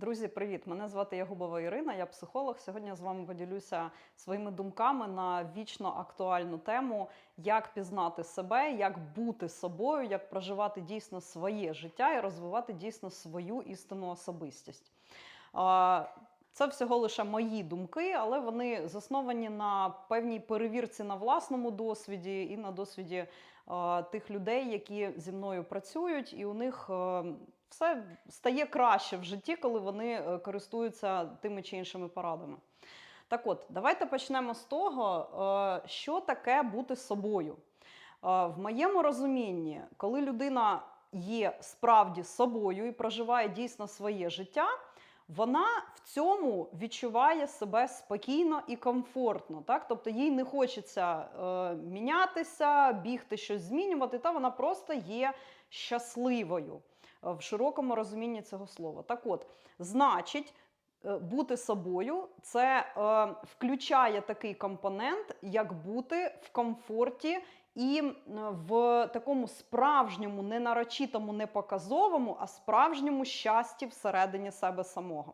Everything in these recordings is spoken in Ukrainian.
Друзі, привіт! Мене звати Ягубова Ірина, я психолог. Сьогодні з вами поділюся своїми думками на вічно актуальну тему, як пізнати себе, як бути собою, як проживати дійсно своє життя і розвивати дійсно свою істинну особистість. Це всього лише мої думки, але вони засновані на певній перевірці на власному досвіді і на досвіді е, тих людей, які зі мною працюють, і у них е, все стає краще в житті, коли вони е, користуються тими чи іншими порадами. Так от, давайте почнемо з того, е, що таке бути собою. Е, В моєму розумінні, коли людина є справді собою і проживає дійсно своє життя, вона в цьому відчуває себе спокійно і комфортно. Так? Тобто їй не хочеться мінятися, бігти щось змінювати, та вона просто є щасливою в широкому розумінні цього слова. Так от, значить, е, бути собою це е, включає такий компонент, як бути в комфорті і в такому справжньому, не нарочитому, не показовому, а справжньому щасті всередині себе самого.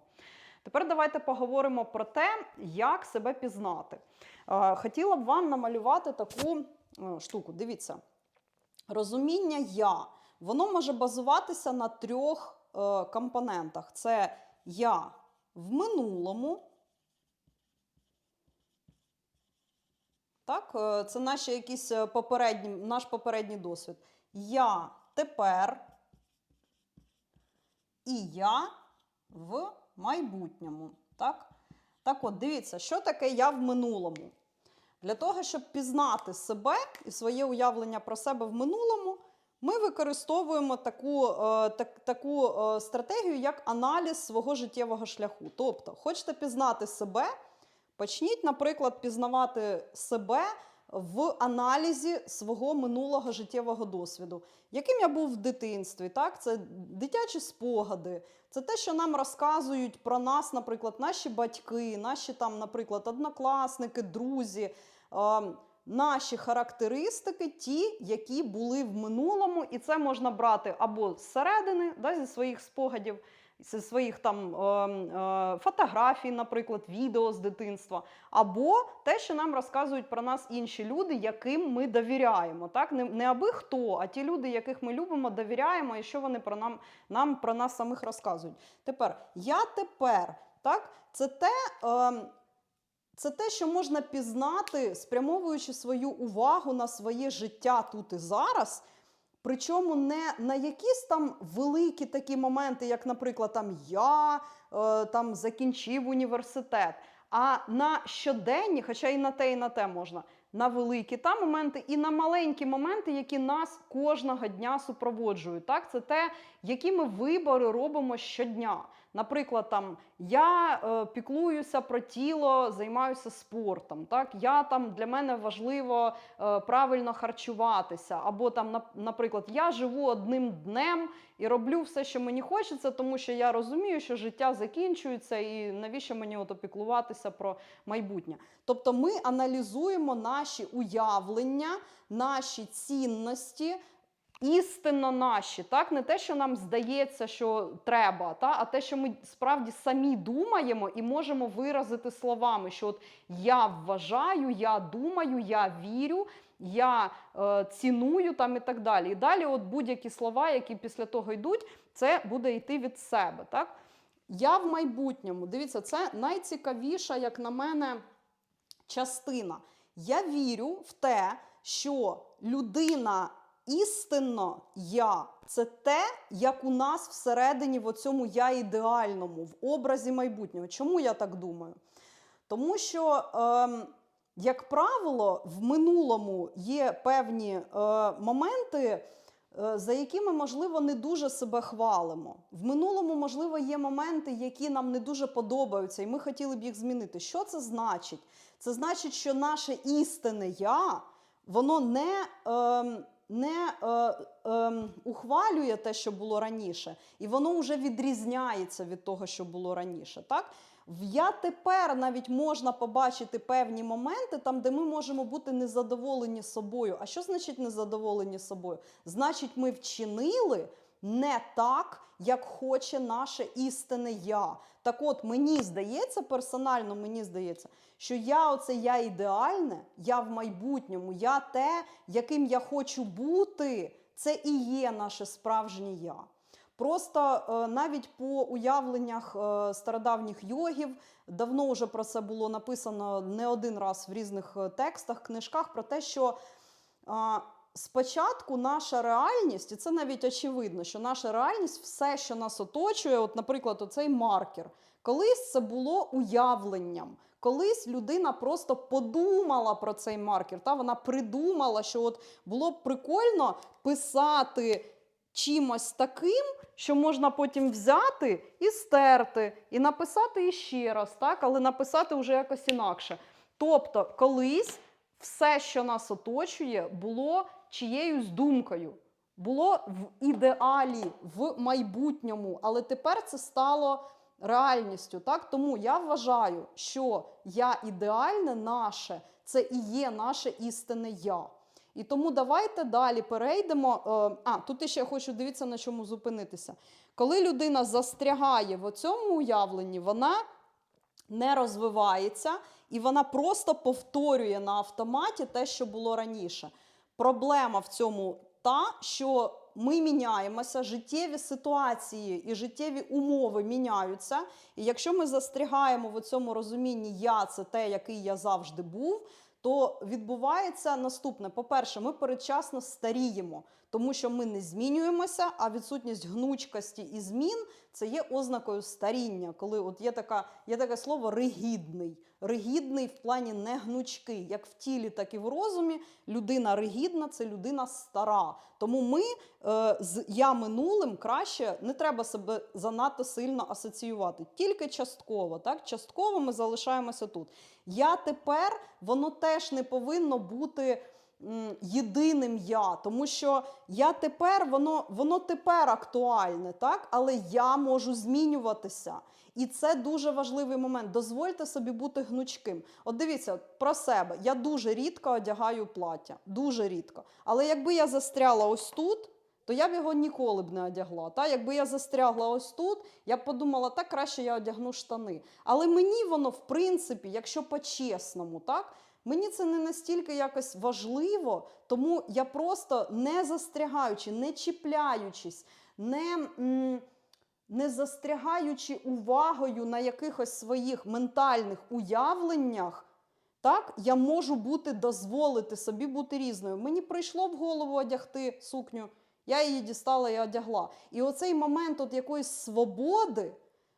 Тепер давайте поговоримо про те, як себе пізнати. Е, Хотіла б вам намалювати таку е, штуку. Дивіться, розуміння я, воно може базуватися на трьох е, компонентах: це я в минулому. Так, е, це наші якісь е, попередні, наш попередній досвід. Я тепер і я в майбутньому. Так? так от, дивіться, що таке я в минулому. Для того, щоб пізнати себе і своє уявлення про себе в минулому, ми використовуємо таку, е, так, таку е, стратегію, як аналіз свого життєвого шляху. Тобто, хочете пізнати себе, почніть, наприклад, пізнавати себе в аналізі свого минулого життєвого досвіду. Яким я був в дитинстві? Так? Це дитячі спогади, це те, що нам розказують про нас, наприклад, наші батьки, наші там, наприклад, однокласники, друзі. Наші характеристики, ті, які були в минулому, і це можна брати або зсередини, да, зі своїх спогадів, зі своїх там е, е, фотографій, наприклад, відео з дитинства, або те, що нам розказують про нас інші люди, яким ми довіряємо. Так? Не, не аби хто, а ті люди, яких ми любимо, довіряємо, і що вони про нам, нам про нас самих розказують. Тепер я тепер, так, це те. Е, це те, що можна пізнати, спрямовуючи свою увагу на своє життя тут і зараз. Причому не на якісь там великі такі моменти, як, наприклад, там я е, там закінчив університет, а на щоденні, хоча і на те, і на те можна, на великі та моменти, і на маленькі моменти, які нас кожного дня супроводжують. Так, це те, які ми вибори робимо щодня. Наприклад, там я е, піклуюся про тіло, займаюся спортом. Так, я там для мене важливо е, правильно харчуватися. Або там, нап- наприклад, я живу одним днем і роблю все, що мені хочеться, тому що я розумію, що життя закінчується, і навіщо мені от опіклуватися про майбутнє. Тобто, ми аналізуємо наші уявлення, наші цінності істинно наші, так не те, що нам здається, що треба, та а те, що ми справді самі думаємо і можемо виразити словами, що от я вважаю, я думаю, я вірю. Я е, ціную там і так далі. І далі, от будь-які слова, які після того йдуть, це буде йти від себе. Так? Я в майбутньому. Дивіться, це найцікавіша, як на мене, частина. Я вірю в те, що людина істинно я це те, як у нас всередині в оцьому я ідеальному, в образі майбутнього. Чому я так думаю? Тому що, ем, як правило, в минулому є певні е, моменти. е, За якими, можливо, не дуже себе хвалимо. В минулому, можливо, є моменти, які нам не дуже подобаються, і ми хотіли б їх змінити. Що це значить? Це значить, що наше істинне я, воно не, ем, не е, е, ухвалює те, що було раніше, і воно вже відрізняється від того, що було раніше. Так? В я тепер навіть можна побачити певні моменти, там, де ми можемо бути незадоволені собою. А що значить незадоволені собою? Значить, ми вчинили не так, як хоче наше істинне я. Так от мені здається, персонально мені здається, що я оце я ідеальне, я в майбутньому, я те, яким я хочу бути, це і є наше справжнє я. Просто е, навіть по уявленнях е, стародавніх йогів давно вже про це було написано не один раз в різних е, текстах, книжках про те, що спочатку наша реальність, і це навіть очевидно, що наша реальність, все, що нас оточує, от, наприклад, оцей маркер, колись це було уявленням. Колись людина просто подумала про цей маркер. Та вона придумала, що от було б прикольно писати чимось таким, що можна потім взяти і стерти, і написати іще раз, так? але написати вже якось інакше. Тобто, колись все, що нас оточує, було чиєюсь думкою, було в ідеалі, в майбутньому, але тепер це стало реальністю. Так? Тому я вважаю, що я ідеальне наше це і є наше істинне я. І тому давайте далі перейдемо. Е, А, тут ще я хочу дивитися, на чому зупинитися. Коли людина застрягає в цьому уявленні, вона не розвивається і вона просто повторює на автоматі те, що було раніше. Проблема в цьому та, що ми міняємося, життєві ситуації і життєві умови міняються. І якщо ми застрягаємо в цьому розумінні я це те, який я завжди був, то відбувається наступне: по-перше, ми передчасно старіємо, тому що ми не змінюємося, а відсутність гнучкості і змін це є ознакою старіння. Коли от є, така, є таке слово ригідний. Ригідний в плані не гнучкий. Як в тілі, так і в розумі. Людина ригідна це людина стара. Тому ми е, з я минулим краще не треба себе занадто сильно асоціювати. Тільки частково. Так? Частково ми залишаємося тут. Я тепер, воно теж не повинно бути єдиним я, тому що я тепер, воно, воно тепер актуальне, так? але я можу змінюватися. І це дуже важливий момент. Дозвольте собі бути гнучким. От дивіться про себе. Я дуже рідко одягаю плаття. Дуже рідко. Але якби я застряла ось тут, то я б його ніколи б не одягла. Та? Якби я застрягла ось тут, я б подумала, так краще я одягну штани. Але мені воно, в принципі, якщо по-чесному, так? Мені це не настільки якось важливо, тому я просто не застрягаючи, не чіпляючись, не. Не застрягаючи увагою на якихось своїх ментальних уявленнях, так, я можу бути, дозволити собі бути різною. Мені прийшло в голову одягти сукню, я її дістала і одягла. І оцей момент от якоїсь свободи,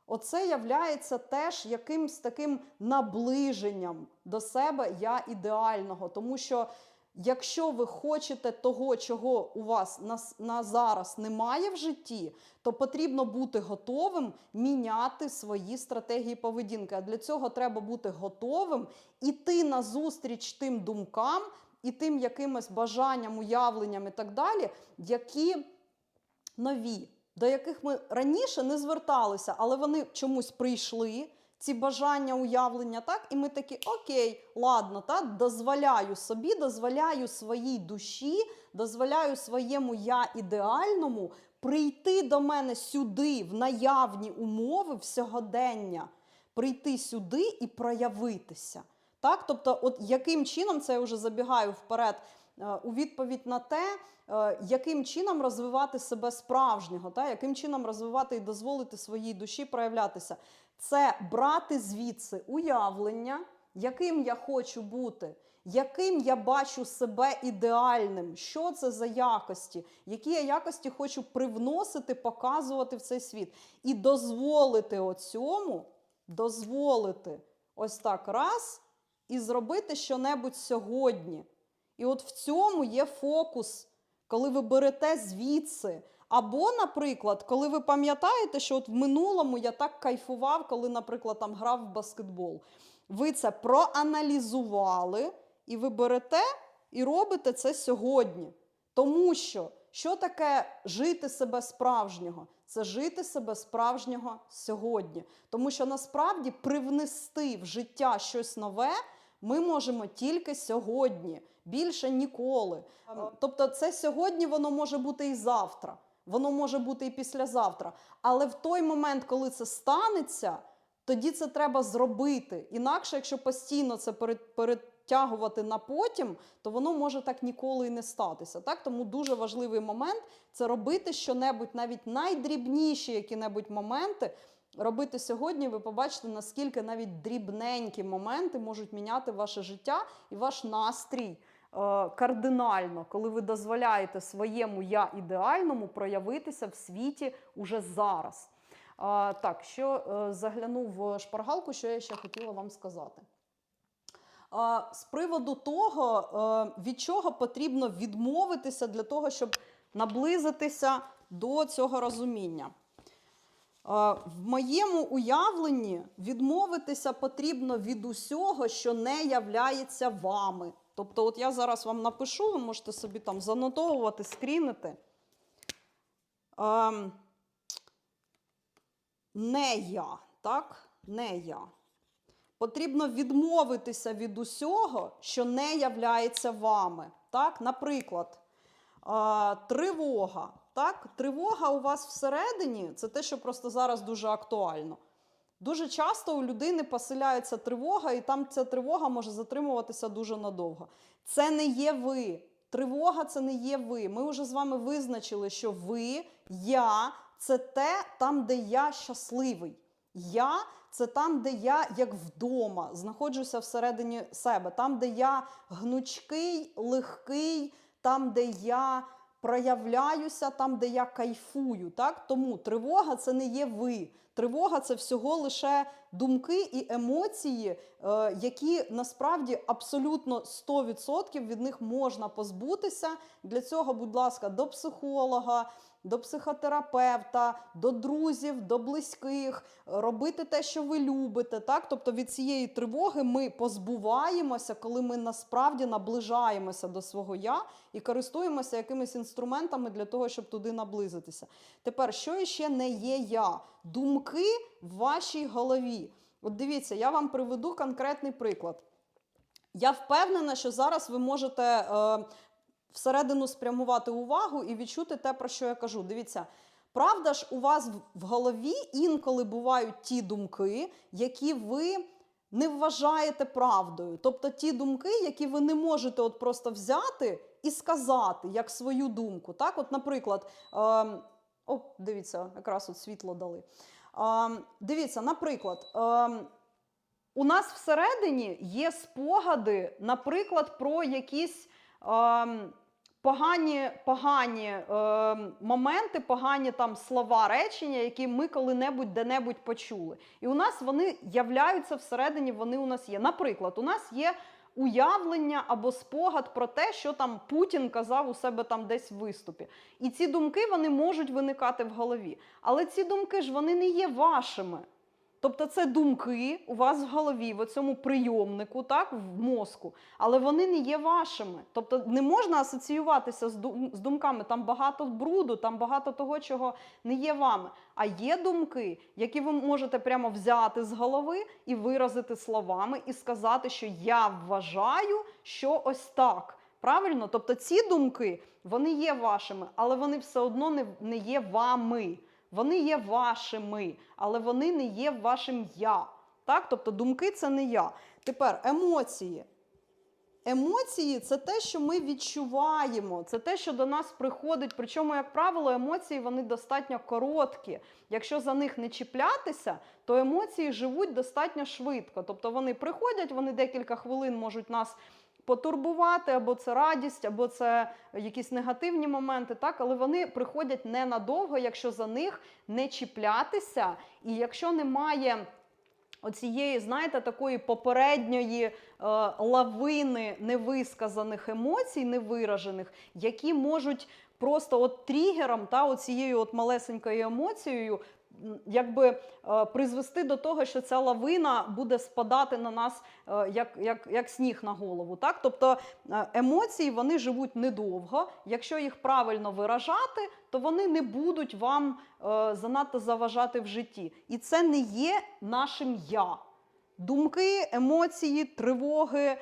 оце являється теж якимсь таким наближенням до себе я ідеального. Тому що Якщо ви хочете того, чого у вас на, на зараз немає в житті, то потрібно бути готовим міняти свої стратегії поведінки. А для цього треба бути готовим іти назустріч тим думкам і тим якимось бажанням, уявленням і так далі, які нові, до яких ми раніше не зверталися, але вони чомусь прийшли. Ці бажання, уявлення, так, і ми такі, окей, ладно, так, дозволяю собі, дозволяю своїй душі, дозволяю своєму я ідеальному прийти до мене сюди, в наявні умови, в сьогодення, прийти сюди і проявитися. Так? Тобто, от яким чином, це я вже забігаю вперед, у відповідь на те, е, яким чином розвивати себе справжнього, та? яким чином розвивати і дозволити своїй душі проявлятися. Це брати звідси уявлення, яким я хочу бути, яким я бачу себе ідеальним, що це за якості, які я якості хочу привносити, показувати в цей світ. І дозволити оцьому, дозволити ось так раз і зробити щонебудь сьогодні. І от в цьому є фокус, коли ви берете звідси. Або, наприклад, коли ви пам'ятаєте, що от в минулому я так кайфував, коли, наприклад, там грав в баскетбол. Ви це проаналізували, і ви берете і робите це сьогодні. Тому що що таке жити себе справжнього? Це жити себе справжнього сьогодні. Тому що насправді привнести в життя щось нове ми можемо тільки сьогодні, більше ніколи. Тобто, це сьогодні воно може бути і завтра. воно може бути і післязавтра. Але в той момент, коли це станеться, тоді це треба зробити. Інакше, якщо постійно це перед- перетягувати на потім, то воно може так ніколи і не статися. Так? Тому дуже важливий момент це робити щонебудь, навіть найдрібніші які-небудь моменти. Робити сьогодні, ви побачите, наскільки навіть дрібненькі моменти можуть міняти ваше життя і ваш настрій е, кардинально, коли ви дозволяєте своєму я ідеальному проявитися в світі уже зараз. Так, що е, заглянув в шпаргалку, що я ще хотіла вам сказати. З приводу того, е, від чого потрібно відмовитися для того, щоб наблизитися до цього розуміння. Е, В моєму уявленні відмовитися потрібно від усього, що не являється вами. Тобто, от я зараз вам напишу, ви можете собі там занотовувати, скрінити. Ем, не я, так? Не я. Потрібно відмовитися від усього, що не являється вами. Так? Наприклад, а, тривога. Так? Тривога у вас всередині це те, що просто зараз дуже актуально. Дуже часто у людини поселяється тривога, і там ця тривога може затримуватися дуже надовго. Це не є ви. Тривога це не є ви. Ми вже з вами визначили, що ви, я це те, там, де я щасливий. Я це там, де я як вдома знаходжуся всередині себе, там, де я гнучкий, легкий, там, де я проявляюся, там, де я кайфую. Так? Тому тривога це не є ви. Тривога це всього лише думки і емоції, е, які насправді абсолютно 100% від них можна позбутися. Для цього, будь ласка, до психолога, до психотерапевта, до друзів, до близьких, робити те, що ви любите. Так? Тобто від цієї тривоги ми позбуваємося, коли ми насправді наближаємося до свого я і користуємося якимись інструментами для того, щоб туди наблизитися. Тепер, що ще не є я? Думки в вашій голові. От дивіться, я вам приведу конкретний приклад. Я впевнена, що зараз ви можете е, всередину спрямувати увагу і відчути те, про що я кажу. Дивіться, правда ж, у вас в- голові інколи бувають ті думки, які ви не вважаєте правдою. Тобто ті думки, які ви не можете от просто взяти і сказати як свою думку. Так, от, наприклад, ем, о, дивіться, якраз от світло дали. Ем, дивіться, наприклад. Ем, у нас всередині є спогади, наприклад, про якісь погані, погані ем, моменти, погані там слова, речення, які ми коли-небудь де-небудь почули. І у нас вони являються всередині, вони у нас є. Наприклад, у нас є уявлення або спогад про те, що там Путін казав у себе там десь в виступі. І ці думки вони можуть виникати в голові. Але ці думки ж вони не є вашими. Тобто це думки у вас в голові, в цьому прийомнику, так, в мозку, але вони не є вашими. Тобто не можна асоціюватися з думками. Там багато бруду, там багато того, чого не є вами. А є думки, які ви можете прямо взяти з голови і виразити словами, і сказати, що я вважаю, що ось так. Правильно? Тобто ці думки вони є вашими, але вони все одно не, є вами. Вони є вашими, але вони не є вашим я. Так? Тобто думки це не я. Тепер емоції. Емоції це те, що ми відчуваємо, це те, що до нас приходить. Причому, як правило, емоції вони достатньо короткі. Якщо за них не чіплятися, то емоції живуть достатньо швидко. Тобто вони приходять, вони декілька хвилин можуть нас потурбувати, або це радість, або це якісь негативні моменти, так, але вони приходять ненадовго, якщо за них не чіплятися, і якщо немає. Оцієї, знаєте, такої попередньої е, лавини невисказаних емоцій, невиражених, які можуть просто от тригером та оцією от малесенькою емоцією якби е, призвести до того, що ця лавина буде спадати на нас е, як, як, як сніг на голову. Так? Тобто е, емоції вони живуть недовго. Якщо їх правильно виражати, то вони не будуть вам занадто заважати в житті. І це не є нашим я. Думки, емоції, тривоги,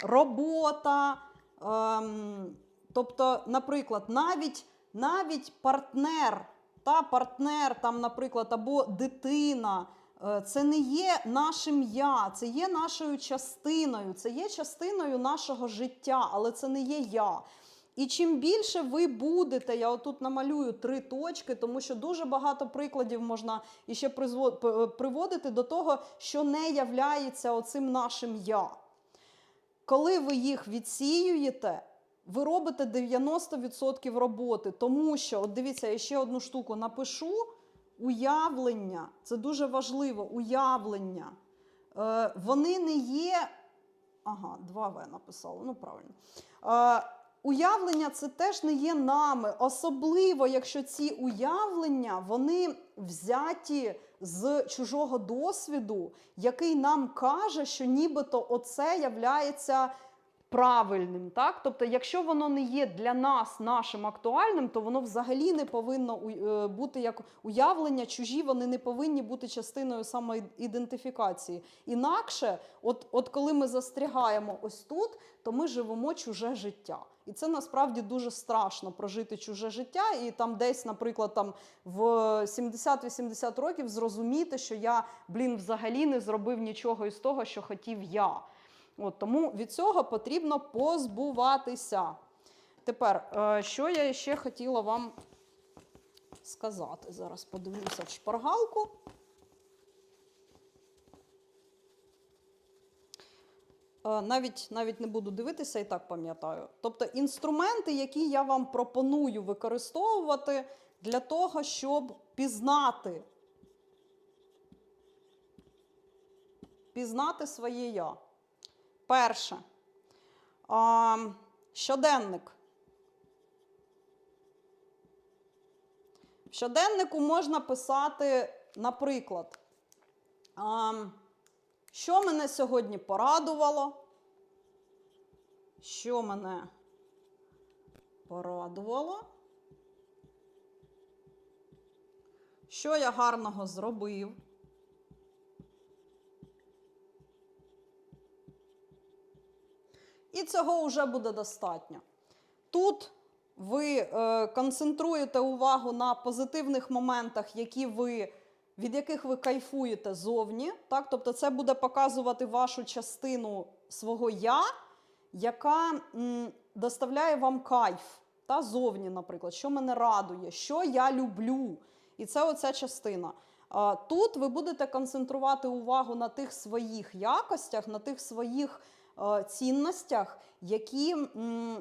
робота. ем, тобто, наприклад, навіть навіть партнер, та партнер, там, наприклад, або дитина. е, Це не є нашим я, це є нашою частиною, це є частиною нашого життя, але це не є я. І чим більше ви будете, я отут намалюю три точки, тому що дуже багато прикладів можна іще приводити до того, що не являється оцим нашим я. Коли ви їх відсіюєте, ви робите 90% роботи, тому що, от дивіться, я ще одну штуку напишу: уявлення це дуже важливо. Уявлення. Е, вони не є. Ага, 2В написала, ну правильно. Е, уявлення це теж не є нами, особливо, якщо ці уявлення вони взяті з чужого досвіду, який нам каже, що нібито оце являється правильним. Так? Тобто, якщо воно не є для нас нашим актуальним, то воно взагалі не повинно е, бути як уявлення, чужі вони не повинні бути частиною самоідентифікації. Інакше, от, от коли ми застрягаємо ось тут, то ми живемо чуже життя. І це насправді дуже страшно прожити чуже життя, і там десь, наприклад, там в 70-80 років зрозуміти, що я, блін, взагалі не зробив нічого із того, що хотів я. От, тому від цього потрібно позбуватися. Тепер, е, що я ще хотіла вам сказати? Зараз подивлюся в шпаргалку. Е, Навіть, навіть не буду дивитися і так пам'ятаю. Тобто інструменти, які я вам пропоную використовувати для того, щоб пізнати, пізнати своє я. Перше. Щоденник. В щоденнику можна писати, наприклад, що мене сьогодні порадувало? Що мене порадувало? Що я гарного зробив? І цього вже буде достатньо. Тут ви е, концентруєте увагу на позитивних моментах, які ви, від яких ви кайфуєте зовні. Так? Тобто це буде показувати вашу частину свого я, яка м, доставляє вам кайф та зовні, наприклад, що мене радує, що я люблю. І це оця частина. Тут ви будете концентрувати увагу на тих своїх якостях, на тих своїх цінностях, які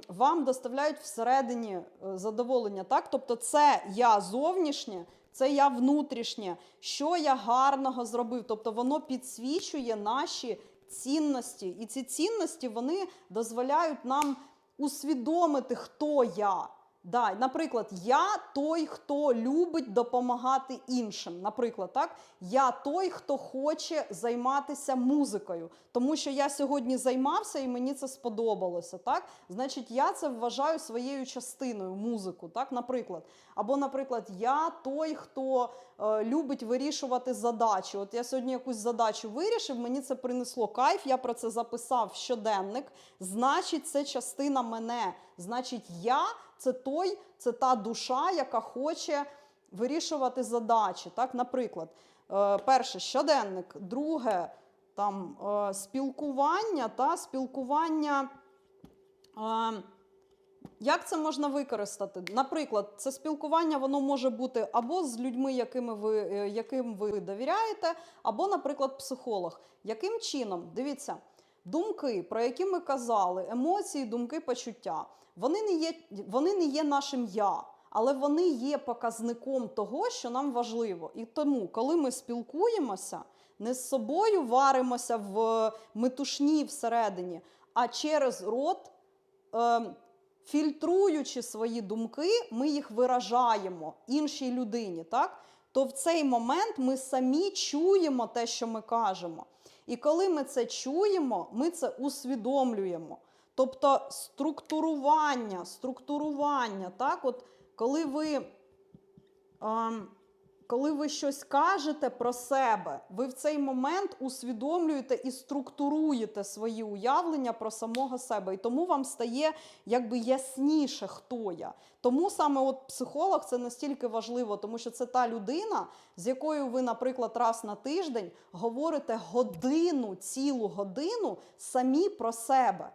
вам доставляють всередині е, задоволення. Так? Тобто, це я зовнішнє, це я внутрішнє, що я гарного зробив. Тобто воно підсвічує наші цінності. І ці цінності вони дозволяють нам усвідомити, хто я. Да, наприклад, я той, хто любить допомагати іншим. Наприклад, так, я той, хто хоче займатися музикою, тому що я сьогодні займався і мені це сподобалося. Так, значить, я це вважаю своєю частиною музику. Так, наприклад, або, наприклад, я той, хто е, любить вирішувати задачі. От я сьогодні якусь задачу вирішив, мені це принесло кайф. Я про це записав в щоденник. Значить, це частина мене. Значить, я це той, це та душа, яка хоче вирішувати задачі. Так, наприклад, е, перше щоденник, друге там е, спілкування та спілкування. е, Як це можна використати? Наприклад, це спілкування воно може бути або з людьми, якими ви, яким ви довіряєте, або, наприклад, психолог. Яким чином? Дивіться, думки, про які ми казали, емоції, думки, почуття, вони не є, вони не є нашим я, але вони є показником того, що нам важливо. І тому, коли ми спілкуємося, не з собою варимося в метушні всередині, а через рот. Е, фільтруючи свої думки, ми їх виражаємо іншій людині, так? то в цей момент ми самі чуємо те, що ми кажемо. І коли ми це чуємо, ми це усвідомлюємо. Тобто структурування, структурування, так? От коли ви ем, коли ви щось кажете про себе, ви в цей момент усвідомлюєте і структуруєте свої уявлення про самого себе. І тому вам стає якби ясніше, хто я. Тому саме от психолог це настільки важливо, тому що це та людина, з якою ви, наприклад, раз на тиждень говорите годину, цілу годину самі про себе.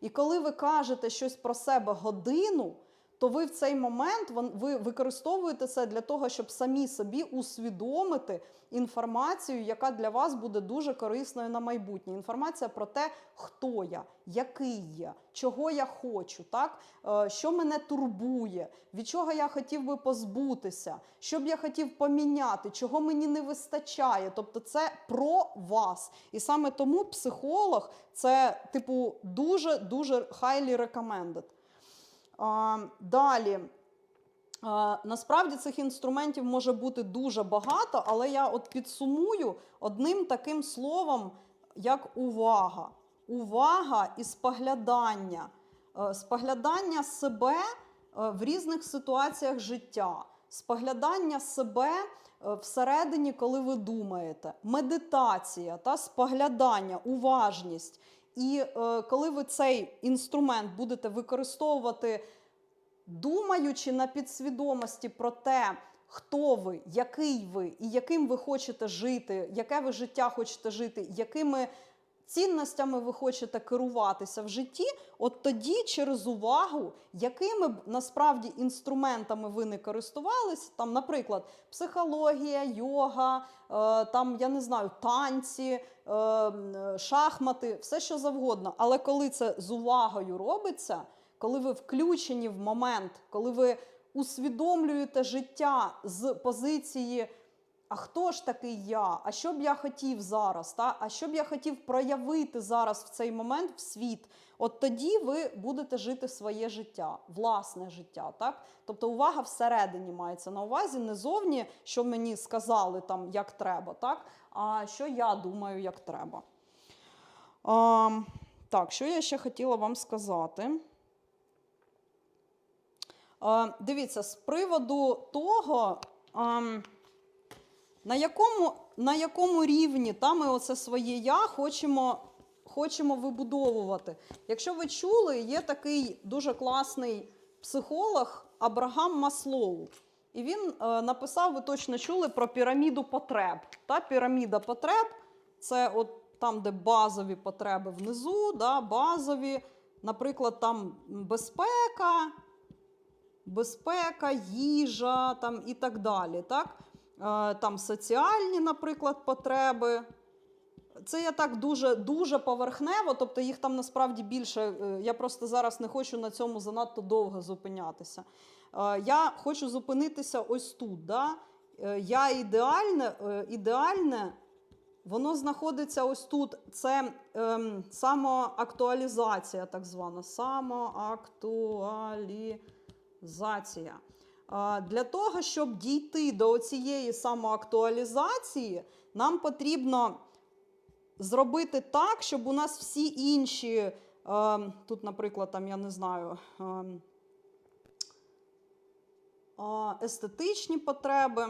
І коли ви кажете щось про себе годину, то ви в цей момент ви використовуєте це для того, щоб самі собі усвідомити інформацію, яка для вас буде дуже корисною на майбутнє. Інформація про те, хто я, який я, чого я хочу, так? Е, що мене турбує, від чого я хотів би позбутися, що б я хотів поміняти, чого мені не вистачає. Тобто, це про вас. І саме тому психолог це, типу, дуже дуже highly recommended. Далі. Насправді цих інструментів може бути дуже багато, але я от підсумую одним таким словом, як увага. Увага і споглядання. Е, Споглядання себе е, в різних ситуаціях життя, споглядання себе е, всередині, коли ви думаєте, медитація та споглядання, уважність. І е, коли ви цей інструмент будете використовувати, думаючи на підсвідомості про те, хто ви, який ви і яким ви хочете жити, яке ви життя хочете жити, якими цінностями ви хочете керуватися в житті, от тоді через увагу, якими б насправді інструментами ви не користувались, там, наприклад, психологія, йога, е, там я не знаю, танці, е, шахмати, все що завгодно. Але коли це з увагою робиться, коли ви включені в момент, коли ви усвідомлюєте життя з позиції. А хто ж такий я? А що б я хотів зараз? Та? А що б я хотів проявити зараз в цей момент в світ? От тоді ви будете жити своє життя, власне життя. Так? Тобто увага всередині мається на увазі, не зовні, що мені сказали там, як треба, так? а що я думаю, як треба. А, так, що я ще хотіла вам сказати? А, дивіться, з приводу того. ам, на якому, на якому рівні та ми оце своє я хочемо, хочемо вибудовувати? Якщо ви чули, є такий дуже класний психолог Абрагам Маслоу. І він е, написав, ви точно чули про піраміду потреб. Та піраміда потреб це от там, де базові потреби внизу, да, базові, наприклад, там безпека, безпека, їжа там, і так далі. Так? Е, Там соціальні, наприклад, потреби. Це я так дуже дуже поверхнево, тобто їх там насправді більше. е, Я просто зараз не хочу на цьому занадто довго зупинятися. Е, Я хочу зупинитися ось тут. Да? Я ідеальне, ідеальне, воно знаходиться ось тут. Це ем, самоактуалізація, так звана. Самоактуалізація. Для того, щоб дійти до цієї самоактуалізації, нам потрібно зробити так, щоб у нас всі інші, е, тут, наприклад, там, я не знаю, е, естетичні потреби.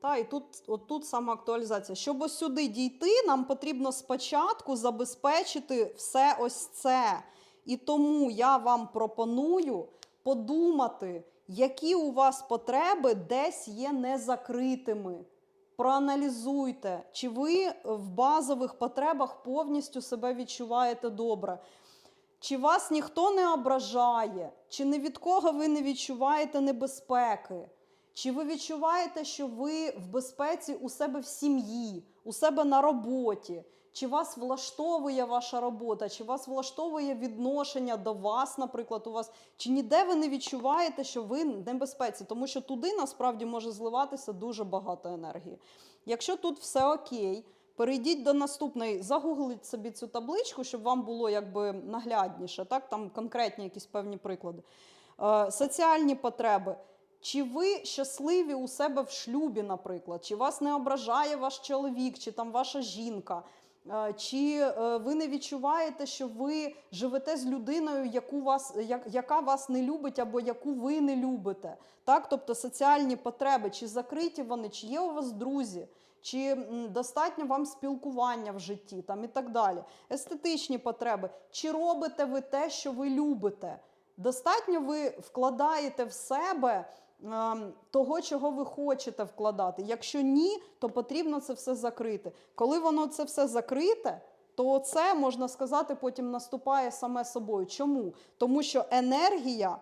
Та, і тут, от тут самоактуалізація. Щоб ось сюди дійти, нам потрібно спочатку забезпечити все ось це. І тому я вам пропоную подумати, які у вас потреби десь є незакритими. Проаналізуйте, чи ви в базових потребах повністю себе відчуваєте добре. Чи вас ніхто не ображає, чи ні від кого ви не відчуваєте небезпеки? Чи ви відчуваєте, що ви в безпеці у себе в сім'ї, у себе на роботі? Чи вас влаштовує ваша робота, чи вас влаштовує відношення до вас, наприклад, у вас, чи ніде ви не відчуваєте, що ви в небезпеці, тому що туди насправді може зливатися дуже багато енергії. Якщо тут все окей, перейдіть до наступної, загугліть собі цю табличку, щоб вам було якби наглядніше, так? там конкретні якісь певні приклади. Е, соціальні потреби. Чи ви щасливі у себе в шлюбі, наприклад? Чи вас не ображає ваш чоловік, чи там ваша жінка? Е, Чи е, ви не відчуваєте, що ви живете з людиною, яку вас, як, яка вас не любить або яку ви не любите? Так? Тобто соціальні потреби, чи закриті вони, чи є у вас друзі, чи достатньо вам спілкування в житті там, і так далі. Естетичні потреби, чи робите ви те, що ви любите? Достатньо ви вкладаєте в себе того, чого ви хочете вкладати. Якщо ні, то потрібно це все закрити. Коли воно це все закрите, то це можна сказати, потім наступає саме собою. Чому? Тому що енергія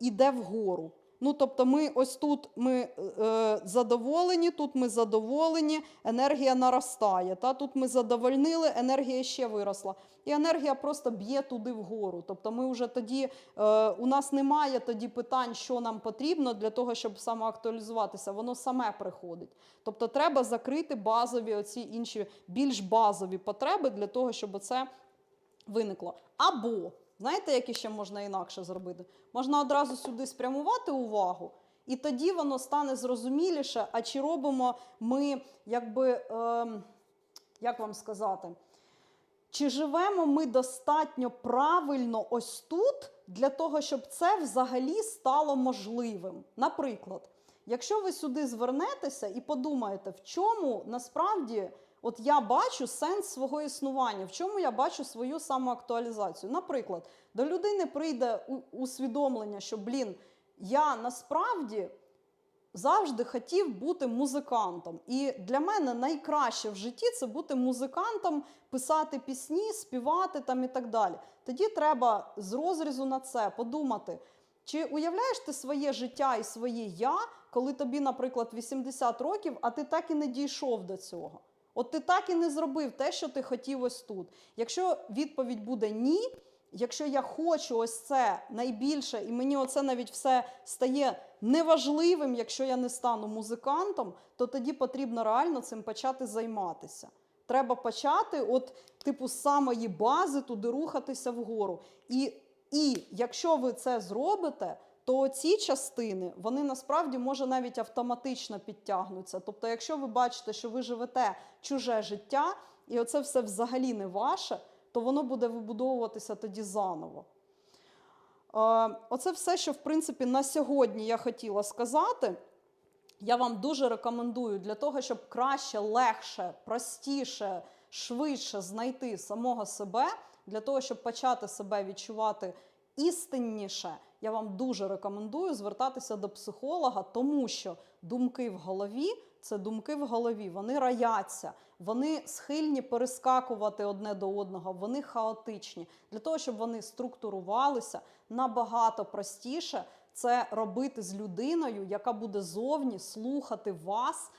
йде іде вгору. Ну, тобто, ми ось тут ми е, задоволені, тут ми задоволені, енергія наростає. Та? Тут ми задовольнили, енергія ще виросла. І енергія просто б'є туди вгору. Тобто, ми вже тоді е, у нас немає тоді питань, що нам потрібно для того, щоб самоактуалізуватися. Воно саме приходить. Тобто, треба закрити базові оці інші більш базові потреби для того, щоб це виникло. Або, знаєте, як іще можна інакше зробити? Можна одразу сюди спрямувати увагу, і тоді воно стане зрозуміліше, а чи робимо ми, якби, ем, як вам сказати, чи живемо ми достатньо правильно ось тут для того, щоб це взагалі стало можливим? Наприклад, якщо ви сюди звернетеся і подумаєте, в чому насправді от я бачу сенс свого існування, в чому я бачу свою самоактуалізацію. Наприклад, до людини прийде усвідомлення, що блін, я насправді завжди хотів бути музикантом. І для мене найкраще в житті це бути музикантом, писати пісні, співати там і так далі. Тоді треба з розрізу на це подумати. Чи уявляєш ти своє життя і своє я, коли тобі, наприклад, 80 років, а ти так і не дійшов до цього? От ти так і не зробив те, що ти хотів ось тут. Якщо відповідь буде ні, якщо я хочу ось це найбільше, і мені оце навіть все стає неважливим, якщо я не стану музикантом, то тоді потрібно реально цим почати займатися. Треба почати, от, типу, з самої бази туди рухатися вгору. І, і якщо ви це зробите, то ці частини вони насправді може навіть автоматично підтягнуться. Тобто, якщо ви бачите, що ви живете чуже життя, і оце все взагалі не ваше, то воно буде вибудовуватися тоді заново. Е, Оце все, що в принципі на сьогодні я хотіла сказати. Я вам дуже рекомендую для того, щоб краще, легше, простіше, швидше знайти самого себе, для того, щоб почати себе відчувати істинніше. Я вам дуже рекомендую звертатися до психолога, тому що думки в голові це думки в голові, вони рояться, вони схильні перескакувати одне до одного, вони хаотичні. Для того, щоб вони структурувалися набагато простіше це робити з людиною, яка буде зовні слухати вас,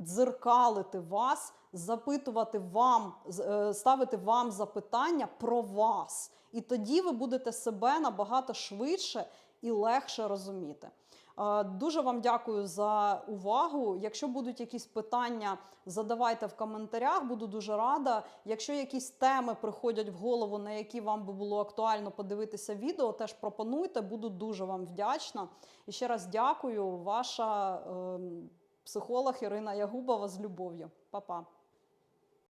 дзеркалити вас, запитувати вам, е, ставити вам запитання про вас. І тоді ви будете себе набагато швидше і легше розуміти. Е, Дуже вам дякую за увагу. Якщо будуть якісь питання, задавайте в коментарях. Буду дуже рада. Якщо якісь теми приходять в голову, на які вам би було актуально подивитися відео, теж пропонуйте. Буду дуже вам вдячна. І ще раз дякую. Ваша ем, психолог Ірина Ягубова з любов'ю. Па-па.